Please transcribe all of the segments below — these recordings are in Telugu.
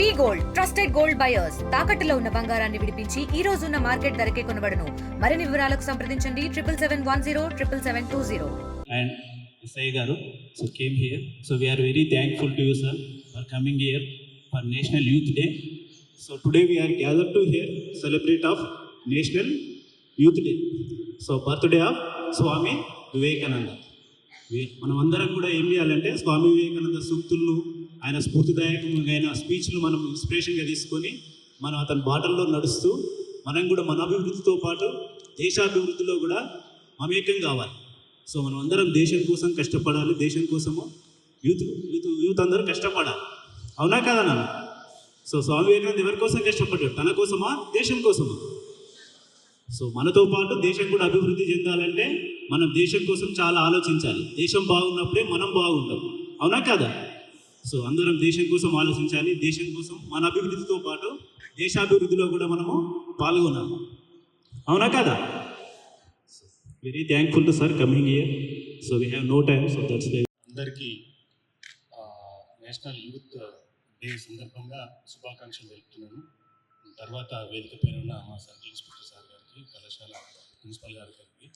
We gold trusted gold buyers. తాకట్టులో ఉన్న బంగారాన్ని విడిపించి ఈ రోజు ఉన్న మార్కెట్ ధరకే కొనబడను. మరిన్ని వివరాలకు సంప్రదించండి. Triple seven one zero triple seven two zero. And SI garu so came here. So we are very thankful to sir for coming here for national youth day. So today we are gather to here celebrate of national youth day. So birthday of Swami Vivekananda. మనం అందరం కూడా ఏం చేయాలంటే స్వామి వివేకానంద సూక్తులను ఆయన స్ఫూర్తిదాయకమైన స్పీచ్లు మనం ఇన్స్పిరేషన్గా తీసుకొని మనం అతని బాటల్లో నడుస్తూ మనం కూడా మన అభివృద్ధితో పాటు దేశాభివృద్ధిలో కూడా మమేకం కావాలి. సో మనం అందరం దేశం కోసం కష్టపడాలి. దేశం కోసము యూత్ యూత్ యూత్ అందరూ కష్టపడాలి. అవునా కదా నాన్న? సో స్వామి వివేకానంద ఎవరి కోసం కష్టపడ్డాడు? తన కోసమా? దేశం కోసమా? సో మనతో పాటు దేశం కూడా అభివృద్ధి చెందాలంటే మనం దేశం కోసం చాలా ఆలోచించాలి. దేశం బాగున్నప్పుడే మనం బాగుంటాం. అవునా కదా? సో అందరం దేశం కోసం ఆలోచించాలి దేశం కోసం మన అభివృద్ధితో పాటు దేశాభివృద్ధిలో కూడా మనము పాల్గొనాలి. అవునా కదా? Very thankful to sir coming here so we have no time so that's అందరికీ నేషనల్ యూత్ డే సందర్భంగా శుభాకాంక్షలు తెలుపుతున్నాను. తర్వాత వేదిక పైన ఉన్న మా సర్కిల్ ఇన్స్పెక్టర్ సార్ గారికి కళాశాల ప్రిన్సిపల్ గారి గారికి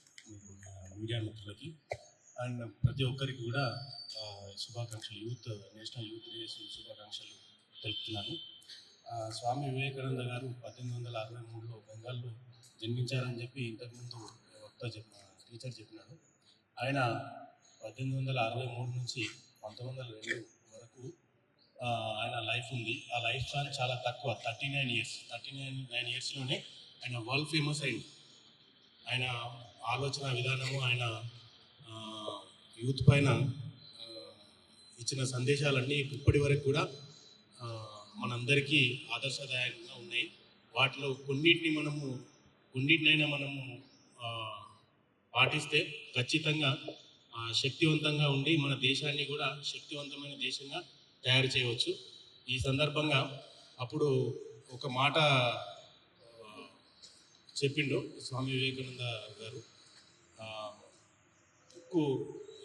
మీడియా మిత్రులకి అండ్ ప్రతి ఒక్కరికి కూడా శుభాకాంక్షలు. యూత్ నేషనల్ యూత్ డే శుభాకాంక్షలు తెలుపుతున్నాను. స్వామి వివేకానంద గారు పద్దెనిమిది వందల అరవై మూడులో బెంగాల్లో జన్మించారని చెప్పి ఇంతకుముందు వక్త చెప్ప టీచర్ చెప్పినాడు. ఆయన పద్దెనిమిది వందల అరవై మూడు నుంచి పంతొమ్మిది వందల రెండు వరకు ఆయన లైఫ్ ఉంది. ఆ లైఫ్ స్పాన్ చాలా తక్కువ thirty nine years. Thirty nine nine ఇయర్స్లోనే ఆయన వరల్డ్ ఫేమస్ అయింది. ఆయన ఆలోచన విధానము ఆయన యూత్ పైన ఇచ్చిన సందేశాలన్నీ ఇప్పటి వరకు కూడా మనందరికీ ఆదర్శదాయకంగా ఉన్నాయి. వాటిలో కొన్నిటిని మనము కొన్నిటినైనా మనము పాటిస్తే ఖచ్చితంగా శక్తివంతంగా ఉండి మన దేశాన్ని కూడా శక్తివంతమైన దేశంగా తయారు చేయవచ్చు. ఈ సందర్భంగా అప్పుడు ఒక మాట చెప్పిండు స్వామి వివేకానంద గారు. ఉక్కు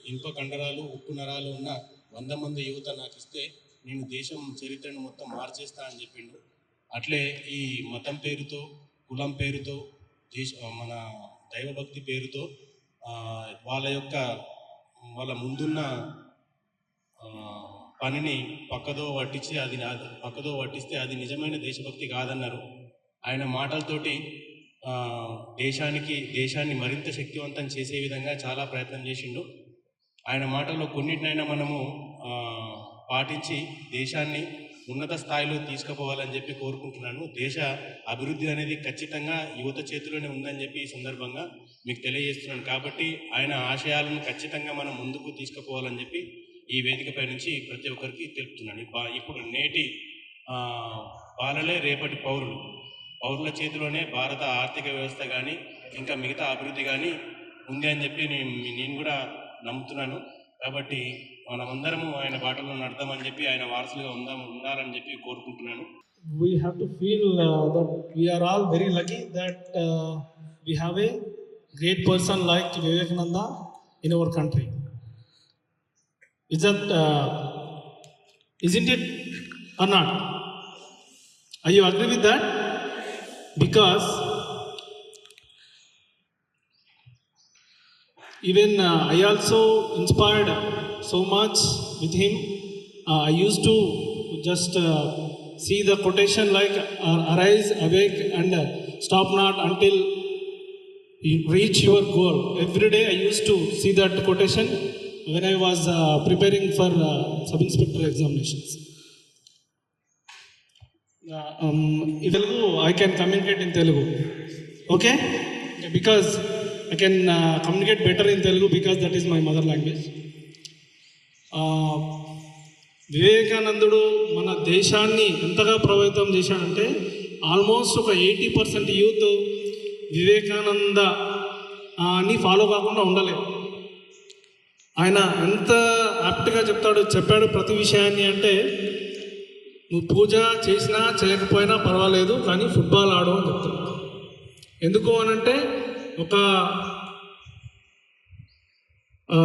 ఇనుప కండరాలు ఉక్కు నరాలు ఉన్న వంద మంది యువత నాకు ఇస్తే నేను దేశం చరిత్రను మొత్తం మార్చేస్తా అని చెప్పిండు. అట్లే ఈ మతం పేరుతో కులం పేరుతో దేశ మన దైవభక్తి పేరుతో వాళ్ళ యొక్క వాళ్ళ ముందున్న పనిని పక్కదో పట్టించి అది పక్కదో పట్టిస్తే అది నిజమైన దేశభక్తి కాదన్నారు. ఆయన మాటలతోటి దేశానికి దేశాన్ని మరింత శక్తివంతం చేసే విధంగా చాలా ప్రయత్నం చేసిండు. ఆయన మాటల్లో కొన్నిటినైనా మనము పాటించి దేశాన్ని ఉన్నత స్థాయిలో తీసుకుపోవాలని చెప్పి కోరుకుంటున్నాను. దేశ అభివృద్ధి అనేది ఖచ్చితంగా యువత చేతిలోనే ఉందని చెప్పి ఈ సందర్భంగా మీకు తెలియజేస్తున్నాను. కాబట్టి ఆయన ఆశయాలను ఖచ్చితంగా మనం ముందుకు తీసుకుపోవాలని చెప్పి ఈ వేదికపై నుంచి ప్రతి ఒక్కరికి తెలుపుతున్నాను. బా- ఇప్పుడు నేటి బాలలే రేపటి పౌరులు. పౌరుల చేతిలోనే భారత ఆర్థిక వ్యవస్థ కానీ ఇంకా మిగతా అభివృద్ధి కానీ ఉంది అని చెప్పి నేను నేను కూడా నమ్ముతున్నాను. కాబట్టి మనమందరము ఆయన బాటలో నడదామని చెప్పి ఆయన వారసులుగా ఉందాము ఉండాలని చెప్పి కోరుకుంటున్నాను. We have to feel that we are all very lucky that we have a great person like Vivekananda in our country is that is in it అన్నాడు I you agree with that because even uh, I also inspired so much with him. Uh, I used to just uh, see the quotation like arise, awake, and stop not until you reach your goal. Every day I used to see that quotation when I was uh, preparing for uh, sub inspector examinations. Uh, um, I can communicate in Telugu. Okay? Because I can uh, communicate better in Telugu because that is my mother language. Uh, వివేకానందుడు మన దేశాన్ని ఎంతగా ప్రభావితం చేశాడంటే ఆల్మోస్ట్ ఒక ఎయిటీ పర్సెంట్ యూత్ వివేకానంద అని ఫాలో కాకుండా ఉండలేదు ఆయన ఎంత యాప్ట్గా చెప్తాడు చెప్పాడు ప్రతి విషయాన్ని అంటే నువ్వు పూజ చేసినా చేయకపోయినా పర్వాలేదు కానీ ఫుట్బాల్ ఆడు అని చెప్తాడు ఎందుకు అనంటే ఒక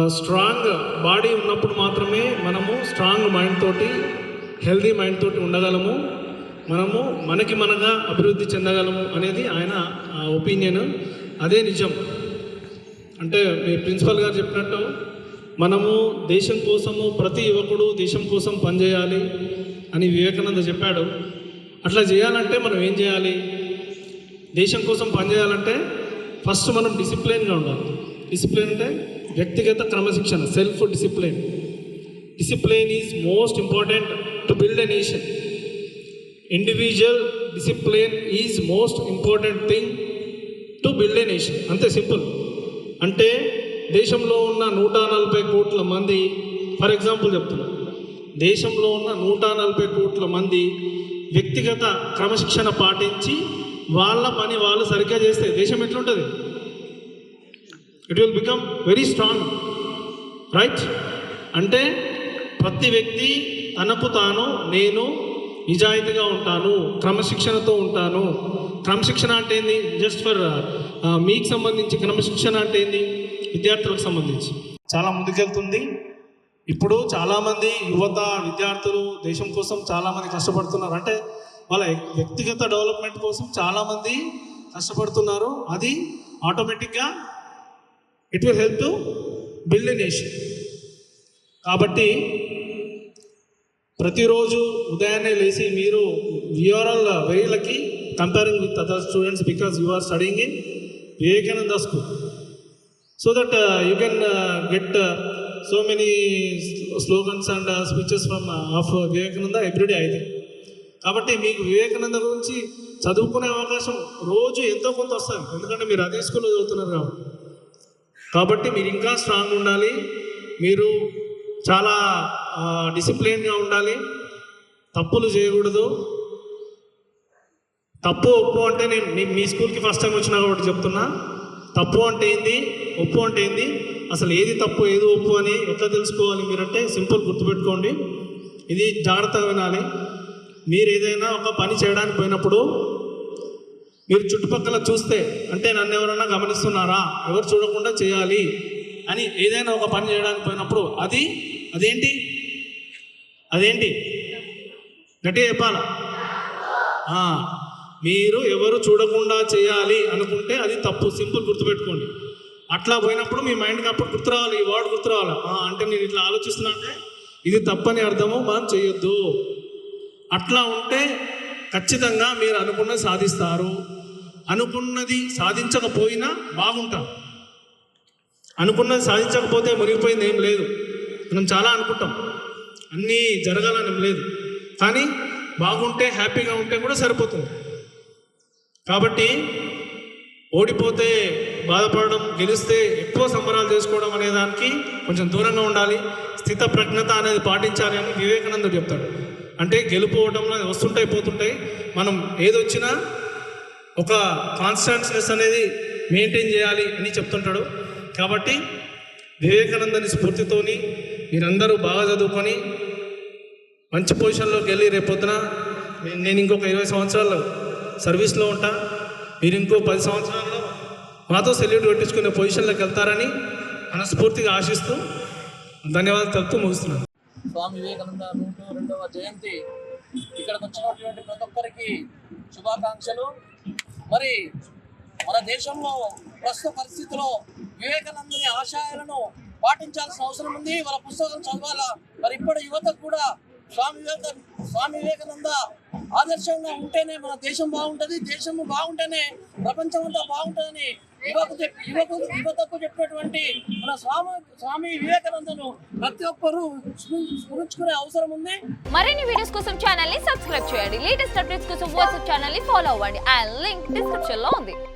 స్ట్రాంగ్ బాడీ ఉన్నప్పుడు మాత్రమే మనము స్ట్రాంగ్ మైండ్ తోటి హెల్దీ మైండ్ తోటి ఉండగలము. మనము మనకి మనగా అభివృద్ధి చెందగలము అనేది ఆయన ఒపీనియన్ అదే నిజం. అంటే మీ ప్రిన్సిపల్ గారు చెప్పినట్టు మనము దేశం కోసము ప్రతి యువకుడు దేశం కోసం పనిచేయాలి అని వివేకానంద చెప్పాడు. అట్లా చేయాలంటే మనం ఏం చేయాలి? దేశం కోసం పనిచేయాలంటే ఫస్ట్ మనం డిసిప్లిన్గా ఉండాలి. డిసిప్లిన్ అంటే వ్యక్తిగత క్రమశిక్షణ self discipline. Discipline is most important to build a nation. Individual discipline is most important thing to build a nation. అంతే సింపుల్. అంటే దేశంలో ఉన్న నూట నలభై కోట్ల మంది ఫర్ ఎగ్జాంపుల్ చెప్తున్నా. దేశంలో ఉన్న నూట నలభై కోట్ల మంది వ్యక్తిగత క్రమశిక్షణ పాటించి వాళ్ళ పని వాళ్ళు సరిగ్గా చేస్తే దేశం ఎట్లుంటుంది? It will become very strong right అంటే ప్రతి వ్యక్తి తనకు తాను నేను నిజాయితీగా ఉంటాను క్రమశిక్షణతో ఉంటాను. క్రమశిక్షణ అంటే ఏంది? జస్ట్ ఫర్ మీకు సంబంధించి క్రమశిక్షణ అంటే ఏంది? విద్యార్థులకు సంబంధించి. చాలా ముందుకెళ్తుంది. ఇప్పుడు చాలామంది యువత విద్యార్థులు దేశం కోసం చాలామంది కష్టపడుతున్నారు. అంటే వాళ్ళ వ్యక్తిగత డెవలప్మెంట్ కోసం చాలామంది కష్టపడుతున్నారు. అది ఆటోమేటిక్గా it will help to build a nation. కాబట్టి ప్రతిరోజు ఉదయాన్నే లేచి మీరు you are all very lucky comparing with other students because you are studing in Vivekananda school so that you can get so many slogans and speeches from of Vivekananda everyday అయితే కాబట్టి మీకు వివేకానంద గురించి చదువుకునే అవకాశం రోజు ఎంతో కొంత వస్తుంది. ఎందుకంటే మీరు అదే స్కూల్లో చదువుతున్నారు కాబట్టి. కాబట్టి మీరు ఇంకా స్ట్రాంగ్ ఉండాలి. మీరు చాలా డిసిప్లిన్గా ఉండాలి. తప్పులు చేయకూడదు. తప్పు ఒప్పు అంటే నేను నేను మీ స్కూల్కి ఫస్ట్ టైం వచ్చినా కాబట్టి చెప్తున్నా. తప్పు అంటే ఏంది? ఒప్పు అంటే ఏంది? అసలు ఏది తప్పు ఏది ఒప్పు అని ఎట్లా తెలుసుకోవాలి మీరంటే సింపుల్ గుర్తుపెట్టుకోండి. ఇది జాగ్రత్తగా వినాలి. మీరు ఏదైనా ఒక పని చేయడానికి పోయినప్పుడు మీరు చుట్టుపక్కల చూస్తే అంటే నన్ను ఎవరైనా గమనిస్తున్నారా? ఎవరు చూడకుండా చేయాలి అని ఏదైనా ఒక పని చేయడానికి పోయినప్పుడు అది అదేంటి? అదేంటి? గట్టిగా చెప్పాలా? మీరు ఎవరు చూడకుండా చేయాలి అనుకుంటే అది తప్పు సింపుల్ గుర్తుపెట్టుకోండి. అట్లా పోయినప్పుడు మీ మైండ్కి అప్పుడు గుర్తు రావాలి ఈ వర్డ్ గుర్తు రావాలి. అంటే నేను ఇట్లా ఆలోచిస్తున్నా అంటే ఇది తప్పని అర్థము మనం చేయొద్దు. అట్లా ఉంటే ఖచ్చితంగా మీరు అనుకున్నది సాధిస్తారు. అనుకున్నది సాధించకపోయినా బాగుంటాం. అనుకున్నది సాధించకపోతే మునిగిపోయింది ఏం లేదు. మనం చాలా అనుకుంటాం. అన్నీ జరగాలని లేదు. కానీ బాగుంటే హ్యాపీగా ఉంటే కూడా సరిపోతుంది. కాబట్టి ఓడిపోతే బాధపడడం గెలిస్తే ఎక్కువ సంబరాలు చేసుకోవడం అనే దానికి కొంచెం దూరంగా ఉండాలి. స్థిత ప్రజ్ఞత అనేది పాటించాలి అని వివేకానందుడు చెప్తాడు. అంటే గెలుపోవడంలో వస్తుంటాయి పోతుంటాయి. మనం ఏదొచ్చినా ఒక కాన్స్టాన్స్నెస్ అనేది మెయింటైన్ చేయాలి అని చెప్తుంటాడు. కాబట్టి వివేకానందని స్ఫూర్తితోని మీరందరూ బాగా చదువుకొని మంచి పొజిషన్లోకి వెళ్ళి రేపొద్దున నేను- నేను ఇంకొక ఇరవై సంవత్సరాలు సర్వీస్లో ఉంటా. మీరు ఇంకో పది సంవత్సరాల్లో మాతో సెల్యూట్ పెట్టించుకునే పొజిషన్లోకి వెళ్తారని మనస్ఫూర్తిగా ఆశిస్తూ ధన్యవాదాలు తెలుపుతూ ముగిస్తున్నాను. స్వామి వివేకానంద నూట రెండవ జయంతి. ఇక్కడికి వచ్చినటువంటి ప్రతి ఒక్కరికి శుభాకాంక్షలు. మరి మన దేశంలో ప్రస్తుత పరిస్థితిలో వివేకానందని ఆశయాలను పాటించాల్సిన అవసరం ఉంది. వాళ్ళ పుస్తకం చదవాలా. మరి ఇప్పటి యువతకు కూడా స్వామి వివేక స్వామి వివేకానంద ఆదర్శంగా ఉంటేనే మన దేశం బాగుంటుంది. దేశం బాగుంటేనే ప్రపంచం అంతా బాగుంటుందని యువకు యువకు యువతకు చెప్పినటువంటి మన స్వామి స్వామి వివేకానందను ప్రతి ఒక్కరూ స్మరించుకునే అవసరం ఉంది. మరిన్ని వీడియోస్ కోసం ఛానల్ని సబ్స్క్రైబ్ చేయండి. లేటెస్ట్ అప్డేట్స్ కోసం వాట్సాప్ ఛానల్ని ఫాలో అవ్వండి. అండ్ లింక్ డిస్క్రిప్షన్లో ఉంది.